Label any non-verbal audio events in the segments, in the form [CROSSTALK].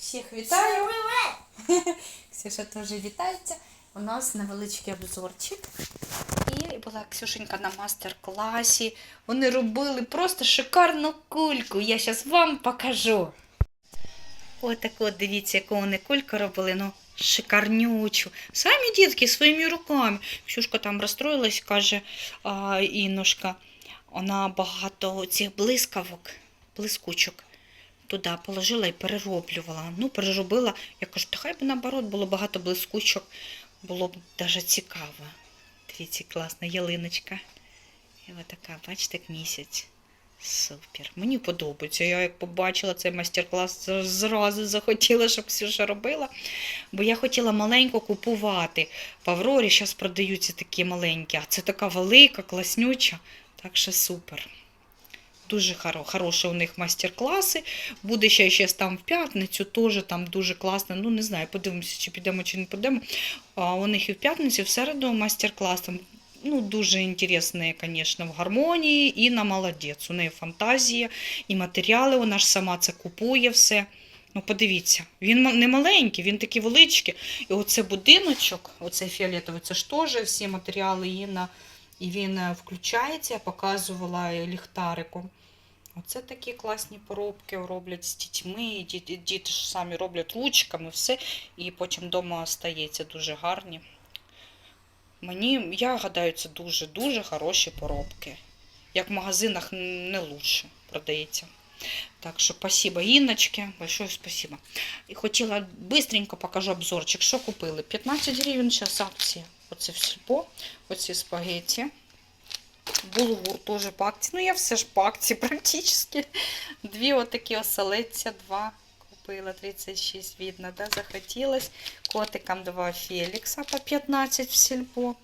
Всіх вітаю. [LAUGHS] Ксюша теж вітається. У нас невеличкий обзорчик. І була Ксюшенька на мастер-класі. Вони робили просто шикарну кульку. Я зараз вам покажу. Отаку, от дивіться, яку вони кульку робили. Ну, шикарнючу. Самі дітки своїми руками. Ксюшка там розстроїлась, каже а, Іннушка. Вона багато цих блискавок, блискучок туди положила і перероблювала. Ну, переробила. Я кажу, та хай би наоборот було багато блискучок, було б даже цікаво. Дивіться, класна ялиночка. І отака, бачите, як місяць. Супер. Мені подобається. Я як побачила цей майстер-клас, зразу захотіла, щоб Ксюша робила. Бо я хотіла маленько купувати. В Аврорі зараз продаються такі маленькі, а це така велика, класнюча. Так що супер. Дуже хоро- хороші у них майстер-класи. Буде ще щось там в п'ятницю, теж там дуже класно. Ну, не знаю, подивимося, чи підемо, чи не підемо. А у них і в п'ятницю, і в середу майстер-клас. Там, ну, дуже інтересні, звісно, в гармонії. Інна молодець. У неї фантазія і матеріали, вона ж сама це купує все. Ну, подивіться, він не маленький, він такий величкий. І оце будиночок, оцей фіолетовий, це ж теж всі матеріали. І він е, включається, я показувала е, ліхтариком. Оце такі класні поробки роблять з дітьми. Діти, ж самі роблять лучками, все, і потім вдома стається дуже гарні. Мені, я гадаю, це дуже-дуже хороші поробки. Як в магазинах не лучше продається. Так що спасибо Інночки, большое спасибо. І хотіла быстренько покажу обзорчик, що купили. 15 гривень зараз акція. Оце в сільпо, оці спагетті. Булгур теж по акції. Ну, я все ж по акції [LAUGHS] практично. Дві отакі оселедця, два купила, 36 видно, да, захотілось. Котикам два Фелікса по 15 в сільпо.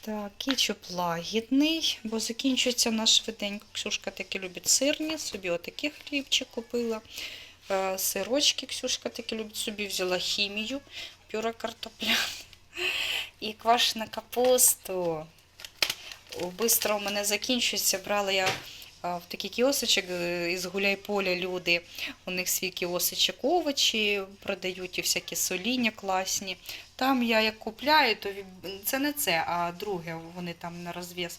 Так, кетчуп лагідний, бо закінчується наш швиденько. Ксюшка таки любить сирні, собі отакий хлібчик купила. Е, Сирочки Ксюшка таки любить, собі взяла хімію, пюре картопля [LAUGHS] і квашену капусту. Бистро у мене закінчується. Брала я в такий кіосочок е, із гуляй-поля люди. У них свій кіосочок овочі продають і всякі соління класні. Там я як купляю, то це не це, а друге вони там на розв'яз.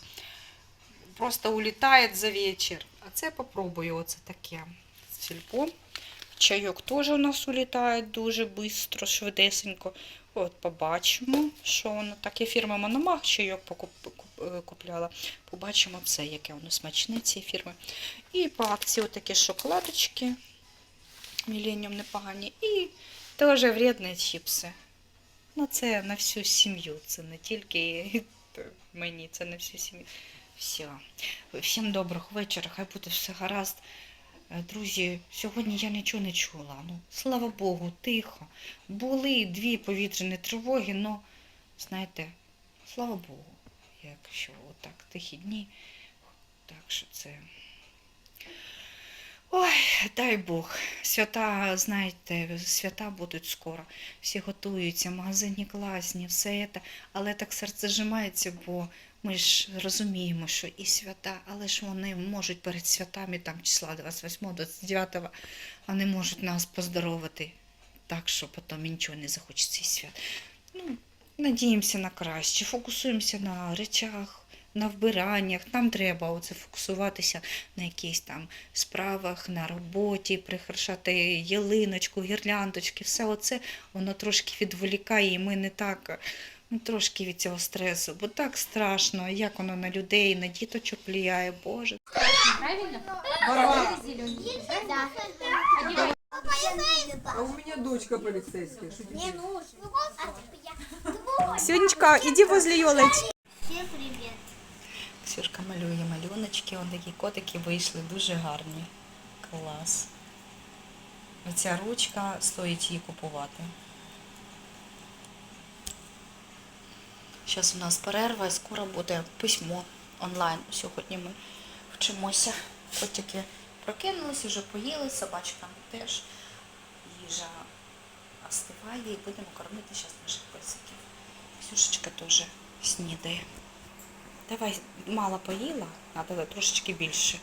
Просто улітає за вечір. А це попробую оце таке сільпо. Чайок теж у нас улітає дуже швидко, швидесенько. От побачимо, що воно так. Я фірма Мономах чайок покуп, куп- е, купляла. Побачимо це, яке воно смачне цієї фірми. І по акції отакі шоколадочки. Міленіум непогані. І теж вредні чіпси. Ну, це на всю сім'ю. Це не тільки [LAUGHS] мені, це на всю сім'ю. Все. Всім доброго вечора, хай буде все гаразд. Е, Друзі, сьогодні я нічого не чула. Ну, слава Богу, тихо. Були дві повітряні тривоги, але, знаєте, слава Богу, якщо отак тихі дні. Так що це. Ой, дай Бог. Свята, знаєте, свята будуть скоро. Всі готуються, магазині класні, все це. Але так серце зжимається, бо ми ж розуміємо, що і свята, але ж вони можуть перед святами там числа 28, 29, вони можуть нас поздоровити. Так що потім нічого не захочеться із свят. Надіємося на краще, фокусуємося на речах, на вбираннях. Нам треба оце фокусуватися на якихось там справах, на роботі, прикрашати ялиночку, гірляндочки, все оце воно трошки відволікає, і ми не так. Ну, трошки від цього стресу, бо так страшно, як воно на людей, на діточок впливає, Боже. Правильно? А у меня дочка полицейская. Что Мне нужно. А я Сьонечка, іди возле елочки. Всем привет. Ксюшка малює малюночки, он такі котики вийшли дуже гарні. Клас. Оця ручка стоїть її купувати. Зараз у нас перерва і скоро буде письмо онлайн. Сьогодні ми вчимося. Котики прокинулися, вже поїли, собачка теж. Їжа остиває і будемо кормити зараз наших песиків. Ксюшечка теж снідає. Давай, мало поїла, треба трошечки більше.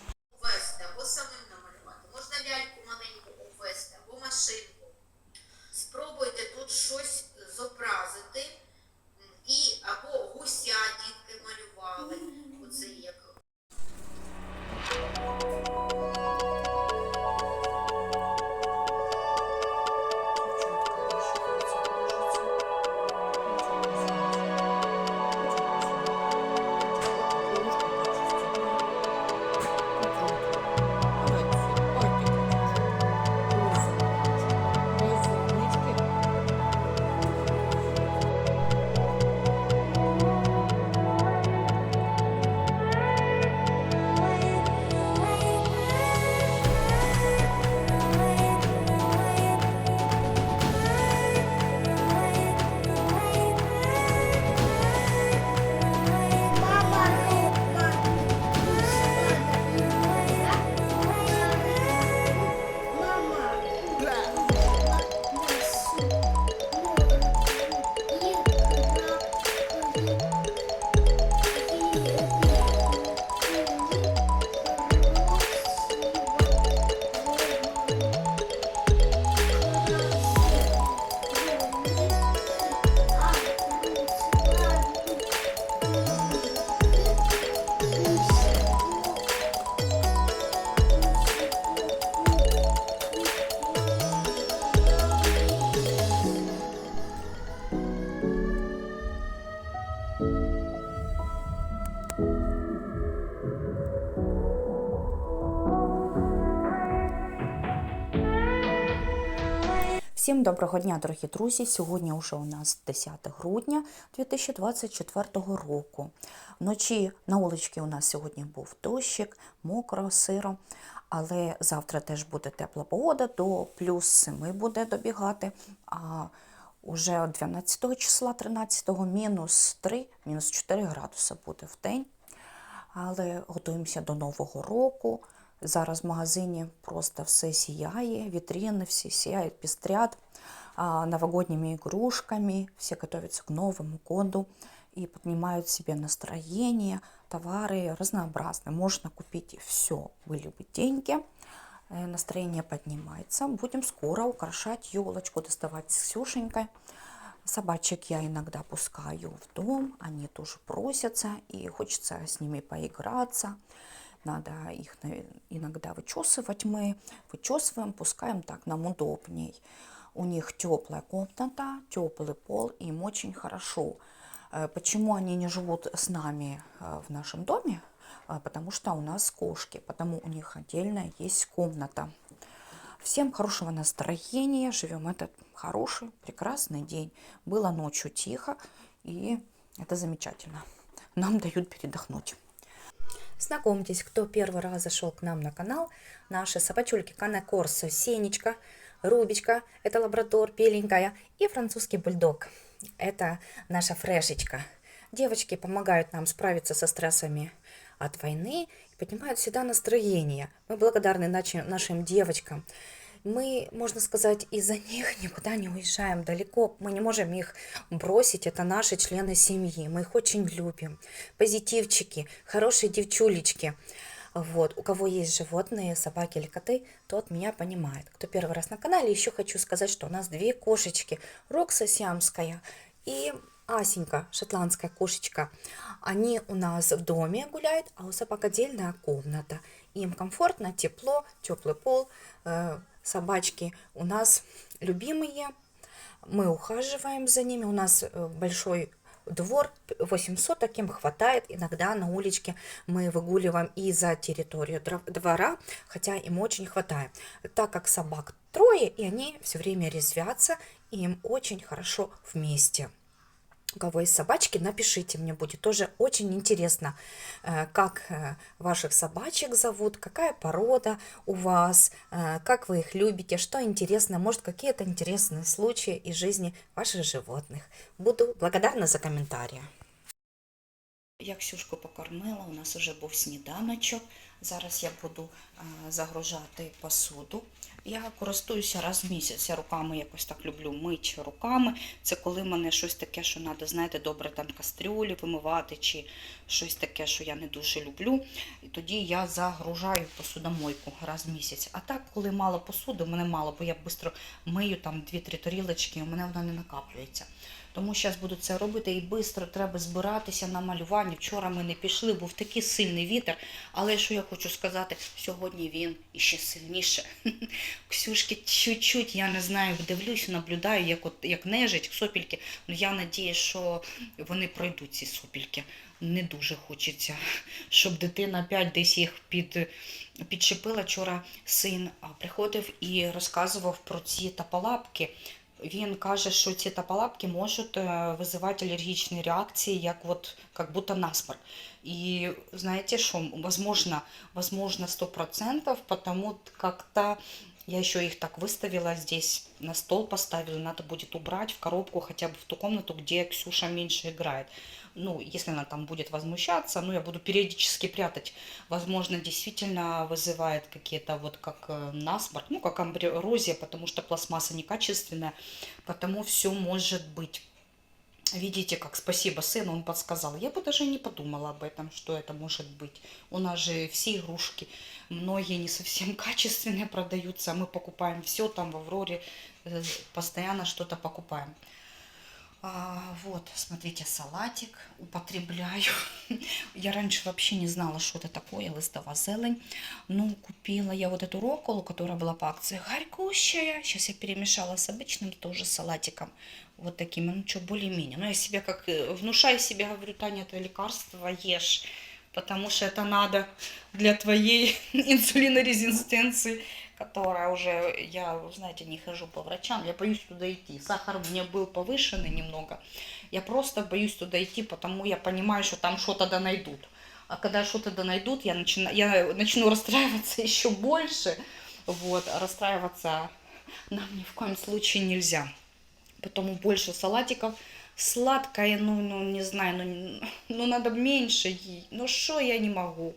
Доброго дня, дорогі друзі! Сьогодні вже у нас 10 грудня 2024 року. Вночі на вуличці у нас сьогодні був дощик, мокро, сиро, але завтра теж буде тепла погода, до плюс 7 буде добігати. А уже 12 числа, 13 мінус 3, мінус 4 градуси буде в день. Але готуємося до Нового року. Зараз в магазині просто все сіяє, вітрини всі сіяють, пестрят а, новогодними игрушками, все готовятся к Новому году и поднимают себе настроение, товары разнообразные. Можно купить все, вылюбить деньги, э, настроение поднимается. Будем скоро украшать елочку, доставать с Ксюшенькой. Собачек я иногда пускаю в дом, они тоже просятся, и хочется с ними поиграться. Надо их на- иногда вычесывать мы, вычесываем, пускаем так, нам удобней. У них теплая комната, теплый пол, им очень хорошо. Э, Почему они не живут с нами э, в нашем доме? Потому что у нас кошки, потому у них отдельная есть комната. Всем хорошего настроения. Живем этот хороший, прекрасный день. Было ночью тихо, и это замечательно. Нам дают передохнуть. Знакомьтесь, кто первый раз зашел к нам на канал, наши собачульки Кана Корсо, Сенечка, Рубичка, это лабрадор беленькая, и французский бульдог, это наша Фрешечка. Девочки помогают нам справиться со стрессами от войны и поднимают всегда настроение. Мы благодарны нашим девочкам. Мы, можно сказать, из-за них никуда не уезжаем далеко. Мы не можем их бросить. Это наши члены семьи. Мы их очень любим. Позитивчики, хорошие девчулечки. Вот. У кого есть животные, собаки или коты, тот меня понимает. Кто первый раз на канале, еще хочу сказать, что у нас две кошечки. Рокса сиамская и Асенька, шотландская кошечка. Они у нас в доме гуляют, а у собак отдельная комната. Им комфортно, тепло, теплый пол. Э, Собачки у нас любимые. Мы ухаживаем за ними. У нас э, большой двор, 800 таким хватает. Иногда на уличке мы выгуливаем и за территорию двора, хотя им очень хватает. Так как собак трое, и они все время резвятся, и им очень хорошо вместе. У кого есть собачки, напишите, мне будет тоже очень интересно, э, как э, ваших собачек зовут, какая порода у вас, э, как вы их любите, что интересно, может какие-то интересные случаи из жизни ваших животных. Буду благодарна за комментарии. Я Ксюшку покормила, у нас вже був сніданочок. Зараз я буду загружати посуду. Я користуюся раз в місяць. Я руками якось так люблю мить руками. Це коли мене щось таке, що треба, знаєте, добре там кастрюлі вимивати, чи щось таке, що я не дуже люблю. І тоді я загружаю посудомойку раз в місяць. А так, коли мало посуди, в мене мало, бо я швидко мию там 2-3 тарілочки, у мене вона не накаплюється. Тому зараз буду це робити і швидко треба збиратися на малювання. Вчора ми не пішли, був такий сильний вітер. Але що я хочу сказати, сьогодні він іще сильніше. [LAUGHS] Ксюшки чуть-чуть, я не знаю, дивлюсь, наблюдаю, як, от, як нежить сопільки. Ну я надію, що вони пройдуть ці сопільки. Не дуже хочеться, [LAUGHS] щоб дитина опять десь їх під, підчепила. Вчора син приходив і розказував про ці тапалапки. Він каже, що ці тапалапки можуть е, визивати алергічні реакції, як от, как будто насморк. И знаете что, возможно, возможно 100%, потому как-то я еще их так выставила здесь, на стол поставила, надо будет убрать в коробку хотя бы в ту комнату, где Ксюша меньше играет. Ну, если она там будет возмущаться, ну, я буду периодически прятать. Возможно, действительно вызывает какие-то вот как э, насморк, ну, как амброзия, потому что пластмасса некачественная, потому все может быть. Видите, как спасибо сыну, он подсказал. Я бы даже не подумала об этом, что это может быть. У нас же все игрушки, многие не совсем [LAUGHS] качественные продаются, а мы покупаем все там в Авроре, э, постоянно что-то покупаем. А, вот, смотрите, салатик употребляю. [LAUGHS] Я раньше вообще не знала, что это такое, листова зелень. Ну, купила я вот эту роколу, которая была по акции, горькущая. Сейчас я перемешала с обычным тоже салатиком. Вот таким, ну что, более-менее. Но я себе как э, внушаю себе, говорю, Таня, это лекарство ешь, потому что это надо для твоей [LAUGHS] инсулинорезистенции, которая уже, я, знаете, не хожу по врачам, я боюсь туда идти. Сахар у меня был повышенный немного. Я просто боюсь туда идти, потому я понимаю, что там что-то да найдут. А когда что-то да найдут, я начну, я начну [LAUGHS] расстраиваться еще больше. Вот, а расстраиваться нам ни в коем случае нельзя. Потому больше салатиков. Сладкое, ну, ну не знаю, ну, ну надо меньше. Ну что я не могу?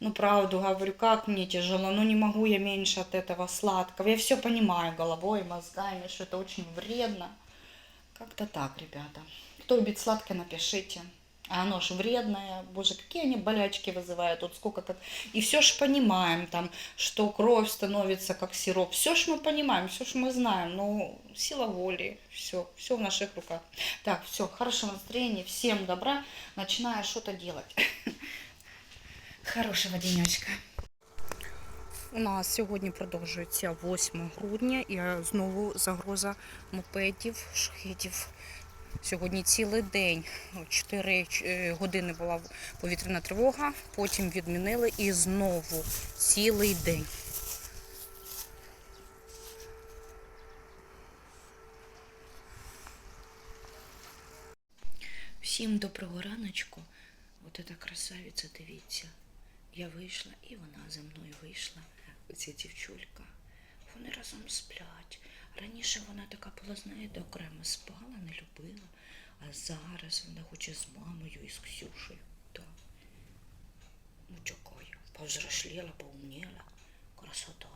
Ну, правду говорю, как мне тяжело, ну не могу я меньше от этого сладкого. Я все понимаю головой, мозгами, что это очень вредно. Как-то так, ребята. Кто любит сладкое, напишите. А оно ж вредное, боже, какие они болячки вызывают, вот сколько как... И все ж понимаем там, что кровь становится как сироп. Все ж мы понимаем, все ж мы знаем, но сила воли, все, все в наших руках. Так, все, хорошего настроения, всем добра, начинаю что-то делать. [LAUGHS] Хорошого денечка. У нас сьогодні продовжується 8 грудня і знову загроза мопедів, шахедів. Сьогодні цілий день, 4 е, години була повітряна тривога, потім відмінили і знову цілий день. Всім доброго раночку. От ця красавиця, дивіться. Я вийшла і вона за мною вийшла. Оця дівчулька. Вони разом сплять. Раніше вона така була, знаєте, окремо спала, не любила. А зараз вона хоче з мамою і з Ксюшею. Так. Ну, чекаю. Повзросліла, поумніла. Красота.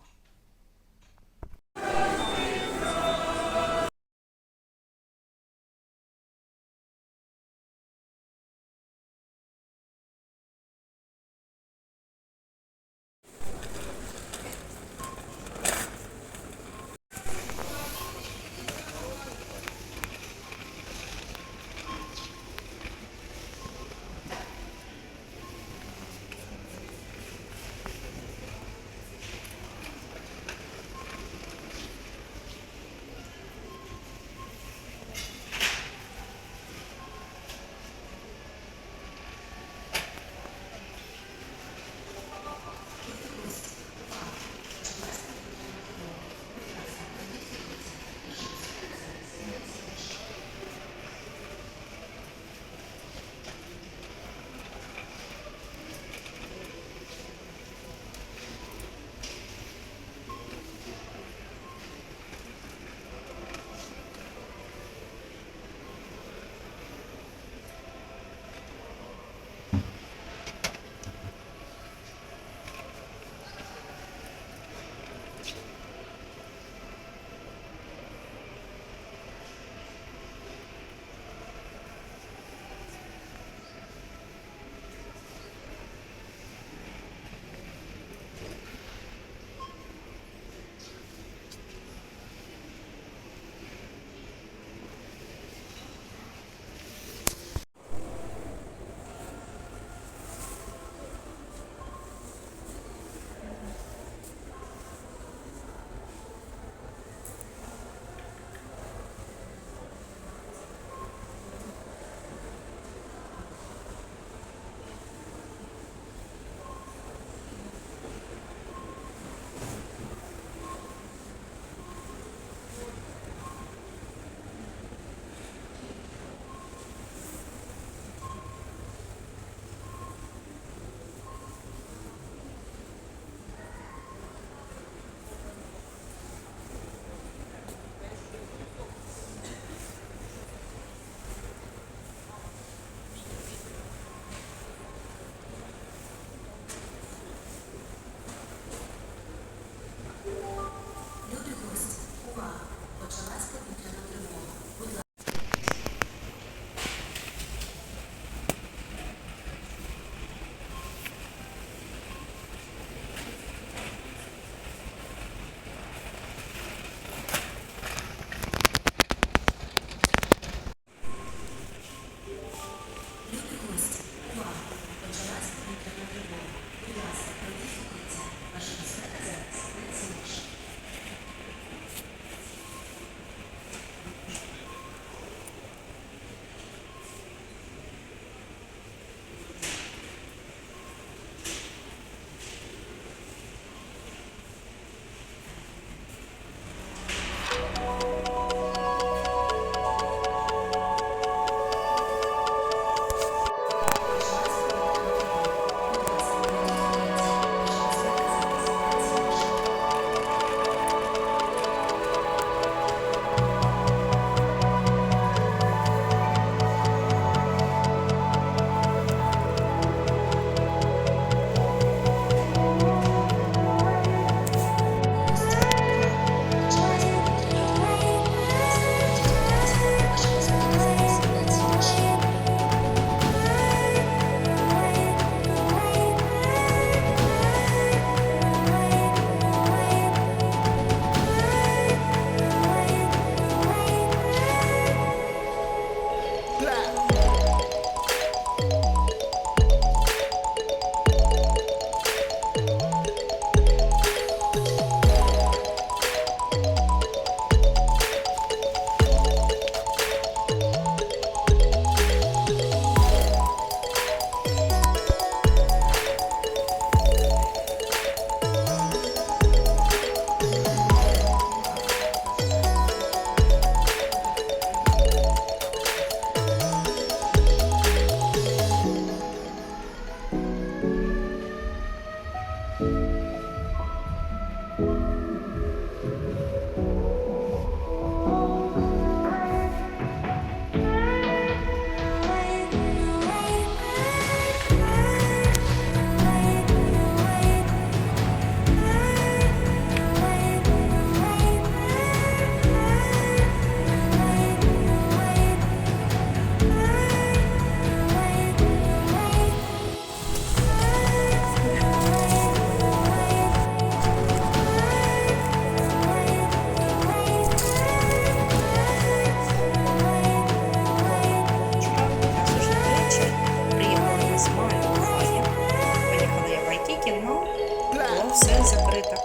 кіно було все закрито.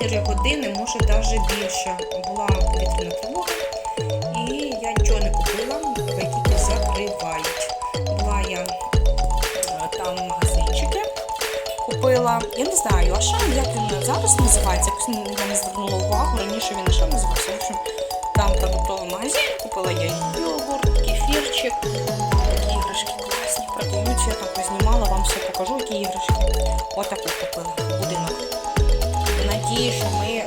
4 години, може навіть більше. Була повітряна тривога, і я нічого не купила, бо тільки закривають. Була я е, там магазинчики, купила, я не знаю, а що як він зараз називається, якось я не звернула увагу, раніше він ще називався. В общем, там продуктовий магазин, купила я йогурт, кефірчик, такі іграшки класні продаються, я там познімала, вам все покажу, які іграшки. Отаку купила будинок. Надію, що ми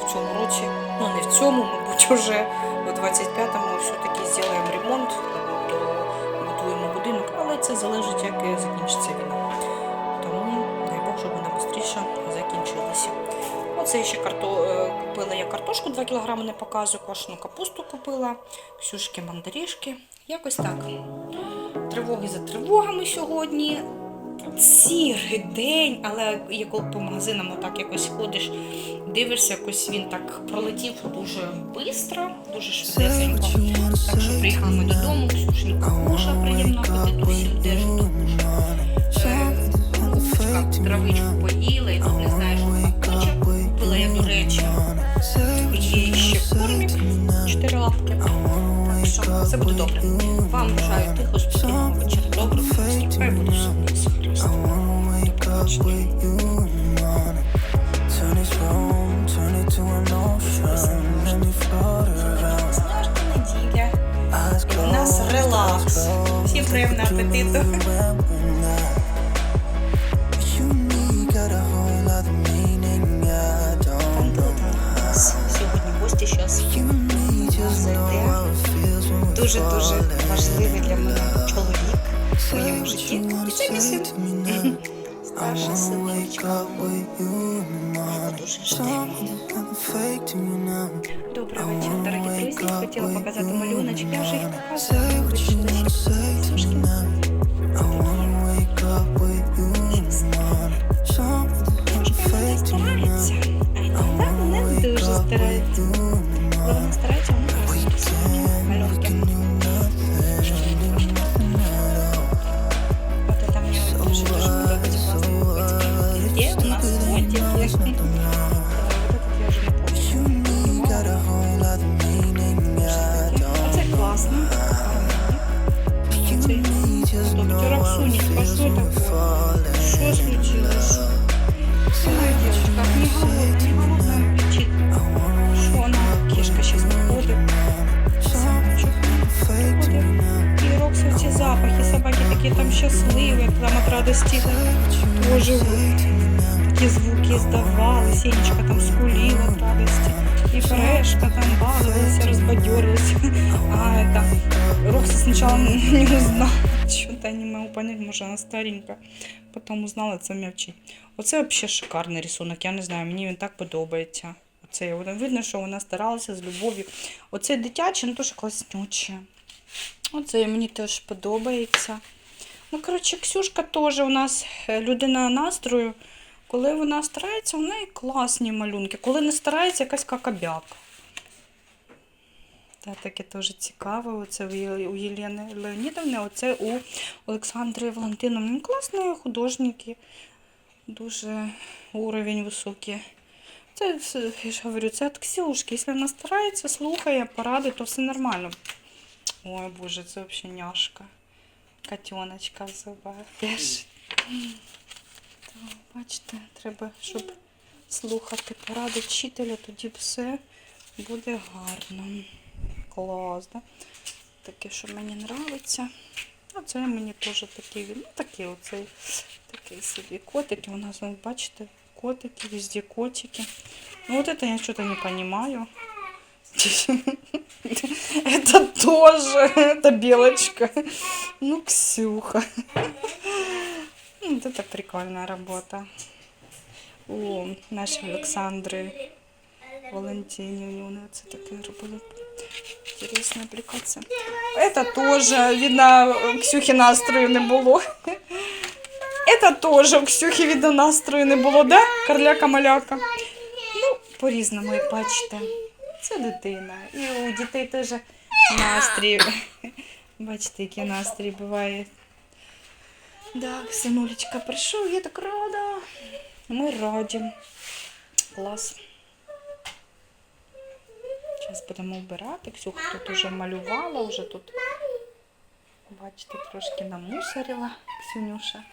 в цьому році, ну не в цьому, мабуть, уже у 25-му все-таки зробимо ремонт, будуємо будинок, але це залежить, як закінчиться війна. Тому дай Бог, щоб вона швидше закінчилася. Оце ще карто... е, купила я картошку 2 кг, не показую, квашену капусту купила, ксюшки мандарішки. Якось так. Тривоги за тривогами сьогодні. Сірий день, але як по магазинам отак якось ходиш, дивишся, якось він так пролетів дуже швидко, дуже швидесенько. Так що приїхали ми додому, Ксюшенька куша приємно апетиту всім теж Кукушка травичку поїла, і тут не знаєш, куча. Купила я, до речі, є ще кормік, чотири лапки. Так все буде добре. Вам бажаю тихо, спокійного вечора, доброго, хай буде все У нас релакс. Всім приємного апетиту. Дуже-дуже важливий для мене чоловік в моєму житті. І це мій син. me now. Добрий вечір, дорогі друзі. Хотіла показати малюночки, Я вже їх показувала. Такие звуки издавала, Сенечка там скулила от радости. И Фрешка там баловалась, разбадерилась. А это, Рокси сначала не узнала, что-то я не могу понять, может она старенькая. Потім узнала, це м'ячі. Оце взагалі шикарний рисунок, я не знаю, мені він так подобається. Оце видно, що вона старалася з любов'ю. Оце дитяче, ну теж класнюче. Оце мені теж подобається. Ну, коротше, Ксюшка теж у нас е, людина настрою. Коли вона старається, у неї класні малюнки. Коли не старається, якась какабяка. Та таке теж цікаве. Оце у Є- у Єлени Леонідовни, оце у Олександри Валентиновни. Ну, Класні художники. Дуже уровень високий. Це я ж говорю, це від Ксюшки. Якщо вона старається, слухає, поради, то все нормально. Ой, Боже, це взагалі няшка. Котеночка в. Так, бачите, треба, щоб слухати поради вчителя, тоді все буде гарно. Клас, да? Таке, що мені подобається. А це мені теж такий, він- ну такий оцей, такий собі котики. У нас, ви бачите, котики, везде котики. Ну вот это я что-то не понимаю. Это [LAUGHS] тоже, это белочка. Ну, Ксюха. Ну, Вот это прикольная работа. У нашей Олександри Валентинівні. Вони це таке робили. Интересная аппликация. Это тоже, видно, у Ксюхи настрою не було. [LAUGHS] Это тоже у Ксюхи, видно, настрою не було, да? Карляка-маляка. Ну, по-різному, як бачите. [LAUGHS] Це дитина. І у дітей теж настрій. Бачите, який настрій буває. Так, синулечка прийшов, я так рада. Ми раді. Клас. Зараз будемо вбирати. Ксюха тут уже малювала, вже тут, бачите, трошки намусорила Ксюнюша.